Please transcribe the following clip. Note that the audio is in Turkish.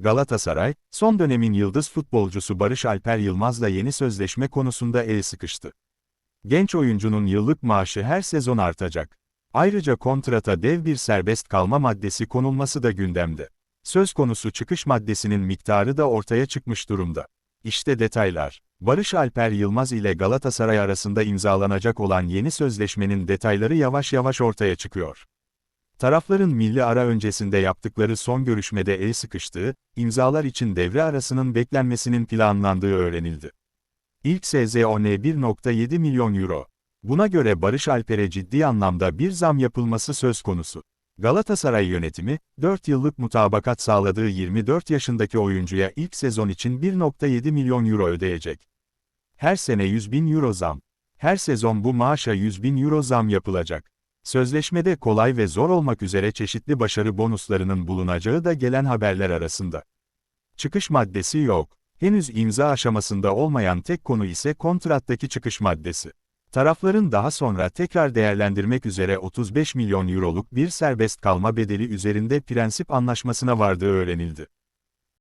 Galatasaray, son dönemin yıldız futbolcusu Barış Alper Yılmaz'la yeni sözleşme konusunda el sıkıştı. Genç oyuncunun yıllık maaşı her sezon artacak. Ayrıca kontrata dev bir serbest kalma maddesi konulması da gündemde. Söz konusu çıkış maddesinin miktarı da ortaya çıkmış durumda. İşte detaylar. Barış Alper Yılmaz ile Galatasaray arasında imzalanacak olan yeni sözleşmenin detayları yavaş yavaş ortaya çıkıyor. Tarafların milli ara öncesinde yaptıkları son görüşmede el sıkıştığı, imzalar için devre arasının beklenmesinin planlandığı öğrenildi. İlk SZON 1.7 milyon euro. Buna göre Barış Alper'e ciddi anlamda bir zam yapılması söz konusu. Galatasaray yönetimi, 4 yıllık mutabakat sağladığı 24 yaşındaki oyuncuya ilk sezon için 1.7 milyon euro ödeyecek. Her sene 100 bin euro zam. Her sezon bu maaşa 100 bin euro zam yapılacak. Sözleşmede kolay ve zor olmak üzere çeşitli başarı bonuslarının bulunacağı da gelen haberler arasında. Çıkış maddesi yok. Henüz imza aşamasında olmayan tek konu ise kontrattaki çıkış maddesi. Tarafların daha sonra tekrar değerlendirmek üzere 35 milyon euroluk bir serbest kalma bedeli üzerinde prensip anlaşmasına vardığı öğrenildi.